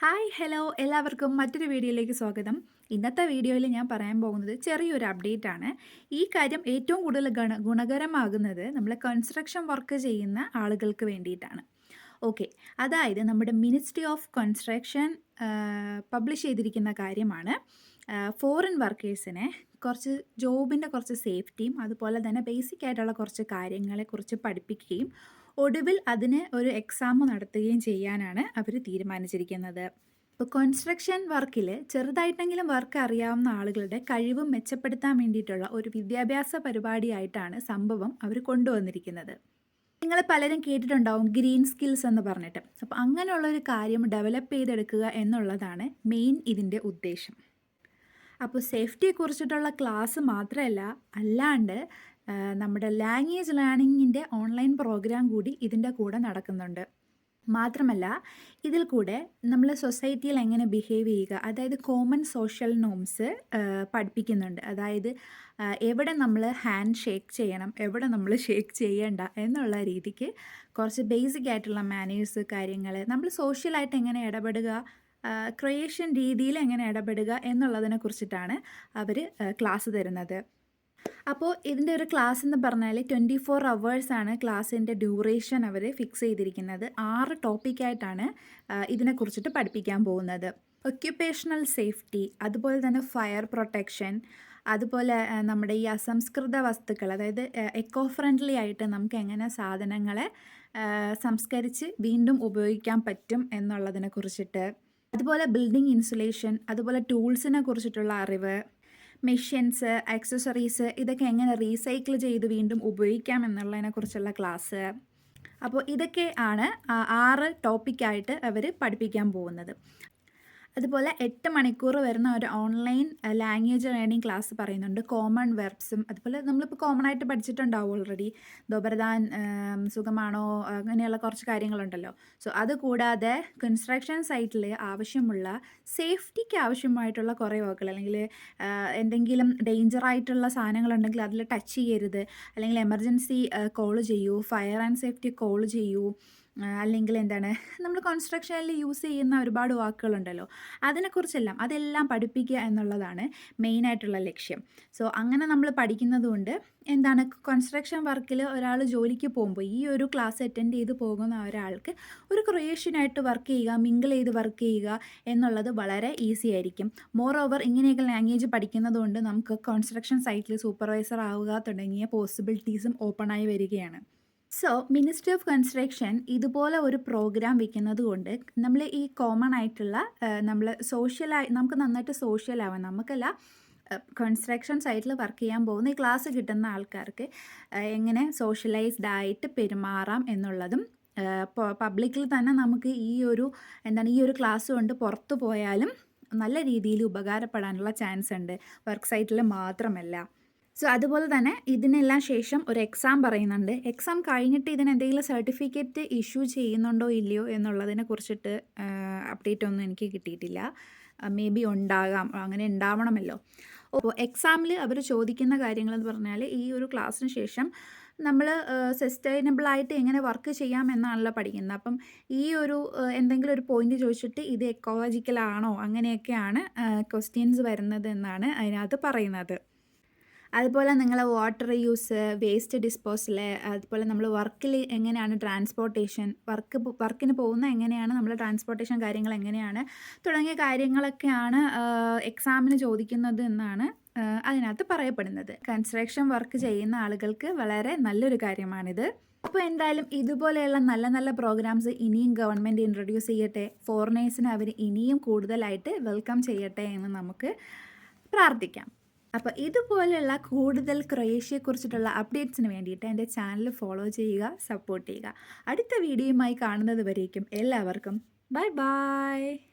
Hi hello എല്ലാവർക്കും മറ്റൊരു വീഡിയോയിലേക്ക് സ്വാഗതം. ഇന്നത്തെ വീഡിയോയിൽ ഞാൻ പറയാൻ പോകുന്നത് ചെറിയൊരു അപ്ഡേറ്റ് ആണ് ഈ കാര്യം ഏറ്റവും കൂടുതൽ ഗുണ ഗുണകരമാകുന്നത് നമ്മൾ കൺസ്ട്രക്ഷൻ വർക്ക് ചെയ്യുന്ന ആളുകൾക്ക് വേണ്ടിയിട്ടാണ്. ഓക്കെ അതായത് നമ്മുടെ മിനിസ്ട്രി ഓഫ് കൺസ്ട്രക്ഷൻ പബ്ലിഷ് ചെയ്തിരിക്കുന്ന കാര്യമാണ്. ഫോറിൻ വർക്കേഴ്സിനെ കുറച്ച് ജോബിന്റെ കുറച്ച് സേഫ്റ്റിയും അതുപോലെ തന്നെ ബേസിക് ആയിട്ടുള്ള കുറച്ച് കാര്യങ്ങളെക്കുറിച്ച് പഠിപ്പിക്കുകയും ഒടുവിൽ അതിന് ഒരു എക്സാം നടത്തുകയും ചെയ്യാനാണ് അവർ തീരുമാനിച്ചിരിക്കുന്നത്. ഇപ്പോൾ കൺസ്ട്രക്ഷൻ വർക്കിൽ ചെറുതായിട്ടെങ്കിലും വർക്ക് അറിയാവുന്ന ആളുകളുടെ കഴിവ് മെച്ചപ്പെടുത്താൻ വേണ്ടിയിട്ടുള്ള ഒരു വിദ്യാഭ്യാസ പരിപാടിയായിട്ടാണ് സംഭവം അവർ കൊണ്ടുവന്നിരിക്കുന്നത്. നിങ്ങൾ പലരും കേട്ടിട്ടുണ്ടാവും ഗ്രീൻ സ്കിൽസ് എന്ന് പറഞ്ഞിട്ട്. അപ്പോൾ അങ്ങനെയുള്ള ഒരു കാര്യം ഡെവലപ്പ് ചെയ്തെടുക്കുക എന്നുള്ളതാണ് മെയിൻ ഇതിന്റെ ഉദ്ദേശം. അപ്പോൾ സേഫ്റ്റിയെക്കുറിച്ചിട്ടുള്ള ക്ലാസ് മാത്രമല്ല അല്ലാണ്ട് നമ്മുടെ ലാംഗ്വേജ് ലേണിങ്ങിന്റെ ഓൺലൈൻ പ്രോഗ്രാം കൂടി ഇതിന്റെ കൂടെ നടക്കുന്നുണ്ട്. മാത്രമല്ല ഇതിൽ കൂടെ നമ്മൾ സൊസൈറ്റിയിൽ എങ്ങനെ ബിഹേവ് ചെയ്യുക അതായത് കോമൺ സോഷ്യൽ നോംസ് പഠിപ്പിക്കുന്നുണ്ട്. അതായത് എവിടെ നമ്മൾ ഹാൻഡ് ഷേക്ക് ചെയ്യണം എവിടെ നമ്മൾ ഷേക്ക് ചെയ്യേണ്ട എന്നുള്ള രീതിക്ക് കുറച്ച് ബേസിക് ആയിട്ടുള്ള മാനേഴ്സ് കാര്യങ്ങൾ നമ്മൾ സോഷ്യലായിട്ട് എങ്ങനെ ഇടപെടുക ക്രിയേഷൻ രീതിയിൽ എങ്ങനെ ഇടപെടുക എന്നുള്ളതിനെ കുറിച്ചിട്ടാണ് അവർ ക്ലാസ് തരുന്നത്. അപ്പോൾ ഇതിന്റെ ഒരു ക്ലാസ് എന്ന് പറഞ്ഞാൽ ട്വന്റി ഫോർ അവേഴ്സാണ് ക്ലാസ്സിന്റെ ഡ്യൂറേഷൻ അവർ ഫിക്സ് ചെയ്തിരിക്കുന്നത്. ആറ് ടോപ്പിക്കായിട്ടാണ് ഇതിനെക്കുറിച്ചിട്ട് പഠിപ്പിക്കാൻ പോകുന്നത്. ഒക്യുപ്പേഷണൽ സേഫ്റ്റി അതുപോലെ തന്നെ ഫയർ പ്രൊട്ടക്ഷൻ അതുപോലെ നമ്മുടെ ഈ അസംസ്കൃത വസ്തുക്കൾ അതായത് എക്കോ ഫ്രണ്ട്ലി ആയിട്ട് നമുക്ക് എങ്ങനെ സാധനങ്ങളെ സംസ്കരിച്ച് വീണ്ടും ഉപയോഗിക്കാൻ പറ്റും എന്നുള്ളതിനെ കുറിച്ചിട്ട് അതുപോലെ ബിൽഡിംഗ് ഇൻസുലേഷൻ അതുപോലെ ടൂൾസിനെ കുറിച്ചിട്ടുള്ള അറിവ് മെഷീൻസ് ആക്സസറീസ് ഇതൊക്കെ എങ്ങനെ റീസൈക്കിൾ ചെയ്ത് വീണ്ടും ഉപയോഗിക്കാം എന്നുള്ളതിനെക്കുറിച്ചുള്ള ക്ലാസ് അപ്പോൾ ഇതൊക്കെ ആണ് ആറ് ടോപ്പിക്കായിട്ട് അവർ പഠിപ്പിക്കാൻ പോകുന്നത്. അതുപോലെ എട്ട് മണിക്കൂർ വരുന്ന ഒരു ഓൺലൈൻ ലാംഗ്വേജ് ലേണിംഗ് ക്ലാസ് പറയുന്നുണ്ട്. കോമൺ വെർബ്സും അതുപോലെ നമ്മളിപ്പോൾ കോമൺ ആയിട്ട് പഠിച്ചിട്ടുണ്ടാവും ഓൾറെഡി ദോബരദാൻ സുഖമാണോ അങ്ങനെയുള്ള കുറച്ച് കാര്യങ്ങളുണ്ടല്ലോ. സോ അത് കൂടാതെ കൺസ്ട്രക്ഷൻ സൈറ്റിൽ ആവശ്യമുള്ള സേഫ്റ്റിക്ക് ആവശ്യമായിട്ടുള്ള കുറേ വാക്കുകൾ അല്ലെങ്കിൽ എന്തെങ്കിലും ഡേഞ്ചർ ആയിട്ടുള്ള സാധനങ്ങളുണ്ടെങ്കിൽ അതിൽ ടച്ച് ചെയ്യരുത്. അല്ലെങ്കിൽ എമർജൻസി കോൾ ചെയ്യൂ. ഫയർ ആൻഡ് സേഫ്റ്റി കോൾ ചെയ്യൂ. അല്ലെങ്കിൽ എന്താണ് നമ്മൾ കൺസ്ട്രക്ഷനിൽ യൂസ് ചെയ്യുന്ന ഒരുപാട് വാക്കുകളുണ്ടല്ലോ. അതിനെക്കുറിച്ചെല്ലാം അതെല്ലാം പഠിപ്പിക്കുക എന്നുള്ളതാണ് മെയിനായിട്ടുള്ള ലക്ഷ്യം. സോ അങ്ങനെ നമ്മൾ പഠിക്കുന്നതുകൊണ്ട് എന്താണ് കൺസ്ട്രക്ഷൻ വർക്കിൽ ഒരാൾ ജോലിക്ക് പോകുമ്പോൾ ഈ ഒരു ക്ലാസ് അറ്റൻഡ് ചെയ്ത് പോകുന്ന ഒരാൾക്ക് ഒരു ക്രിയേഷനായിട്ട് വർക്ക് ചെയ്യുക മിങ്കിൾ ചെയ്ത് വർക്ക് ചെയ്യുക എന്നുള്ളത് വളരെ ഈസി ആയിരിക്കും. മോർ ഓവർ ഇങ്ങനെയൊക്കെ ലാംഗ്വേജ് പഠിക്കുന്നതുകൊണ്ട് നമുക്ക് കൺസ്ട്രക്ഷൻ സൈറ്റിൽ സൂപ്പർവൈസർ ആവുക തുടങ്ങിയ പോസിബിലിറ്റീസും ഓപ്പണായി വരികയാണ്. സോ മിനിസ്ട്രി ഓഫ് കൺസ്ട്രക്ഷൻ ഇതുപോലെ ഒരു പ്രോഗ്രാം വെക്കുന്നത് കൊണ്ട് നമ്മൾ ഈ കോമൺ ആയിട്ടുള്ള നമ്മൾ സോഷ്യലായി നമുക്ക് നന്നായിട്ട് സോഷ്യലാവാം നമുക്കല്ല കൺസ്ട്രക്ഷൻ സൈറ്റിൽ വർക്ക് ചെയ്യാൻ പോകുന്ന ഈ ക്ലാസ് കിട്ടുന്ന ആൾക്കാർക്ക് എങ്ങനെ സോഷ്യലൈസ്ഡ് ആയിട്ട് പെരുമാറാം എന്നുള്ളതും പബ്ലിക്കിൽ തന്നെ നമുക്ക് ഈ ഒരു എന്താണ് ഈ ഒരു ക്ലാസ് കൊണ്ട് പുറത്തു പോയാലും നല്ല രീതിയിൽ ഉപകാരപ്പെടാനുള്ള ചാൻസ് ഉണ്ട്. വർക്ക് സൈറ്റിൽ മാത്രമല്ല. സോ അതുപോലെ തന്നെ ഇതിനെല്ലാം ശേഷം ഒരു എക്സാം പറയുന്നുണ്ട്. എക്സാം കഴിഞ്ഞിട്ട് ഇതിന് എന്തെങ്കിലും സർട്ടിഫിക്കറ്റ് ഇഷ്യൂ ചെയ്യുന്നുണ്ടോ ഇല്ലയോ എന്നുള്ളതിനെ കുറിച്ചിട്ട് അപ്ഡേറ്റ് ഒന്നും എനിക്ക് കിട്ടിയിട്ടില്ല. മേ ബി ഉണ്ടാകാം അങ്ങനെ ഉണ്ടാവണമല്ലോ. അപ്പോൾ എക്സാമിൽ അവർ ചോദിക്കുന്ന കാര്യങ്ങളെന്ന് പറഞ്ഞാൽ ഈ ഒരു ക്ലാസ്സിന് ശേഷം നമ്മൾ സസ്റ്റൈനബിളായിട്ട് എങ്ങനെ വർക്ക് ചെയ്യാം എന്നാണല്ലോ പഠിക്കുന്നത്. അപ്പം ഈ ഒരു എന്തെങ്കിലും ഒരു പോയിന്റ് ചോദിച്ചിട്ട് ഇത് എക്കോളജിക്കലാണോ അങ്ങനെയൊക്കെയാണ് ക്വസ്റ്റ്യൻസ് വരുന്നത് എന്നാണ് അതിനകത്ത് പറയുന്നത്. അതുപോലെ നിങ്ങൾ വാട്ടർ യൂസ് വേസ്റ്റ് ഡിസ്പോസൽ അതുപോലെ നമ്മൾ വർക്കിൽ എങ്ങനെയാണ് ട്രാൻസ്പോർട്ടേഷൻ വർക്ക് വർക്കിന് പോകുന്ന എങ്ങനെയാണ് നമ്മൾ ട്രാൻസ്പോർട്ടേഷൻ കാര്യങ്ങൾ എങ്ങനെയാണ് തുടങ്ങിയ കാര്യങ്ങളൊക്കെയാണ് എക്സാമിന് ചോദിക്കുന്നത് എന്നാണ് അതിനകത്ത് പറയപ്പെടുന്നത്. കൺസ്ട്രക്ഷൻ വർക്ക് ചെയ്യുന്ന ആളുകൾക്ക് വളരെ നല്ലൊരു കാര്യമാണിത്. അപ്പോൾ എന്തായാലും ഇതുപോലെയുള്ള നല്ല നല്ല പ്രോഗ്രാംസ് ഇനിയും ഗവൺമെന്റ് ഇൻട്രൊഡ്യൂസ് ചെയ്യട്ടെ ഫോറിനേഴ്സിനെ അവർ ഇനിയും കൂടുതലായിട്ട് വെൽക്കം ചെയ്യട്ടെ എന്ന് നമുക്ക് പ്രാർത്ഥിക്കാം. അപ്പോൾ ഇതുപോലെയുള്ള കൂടുതൽ ക്രൊയേഷ്യയെക്കുറിച്ചിട്ടുള്ള അപ്ഡേറ്റ്സിന് വേണ്ടിയിട്ട് എന്റെ ചാനൽ ഫോളോ ചെയ്യുക സപ്പോർട്ട് ചെയ്യുക. അടുത്ത വീഡിയോയുമായി കാണുന്നത് വരേക്കും എല്ലാവർക്കും. Bye bye.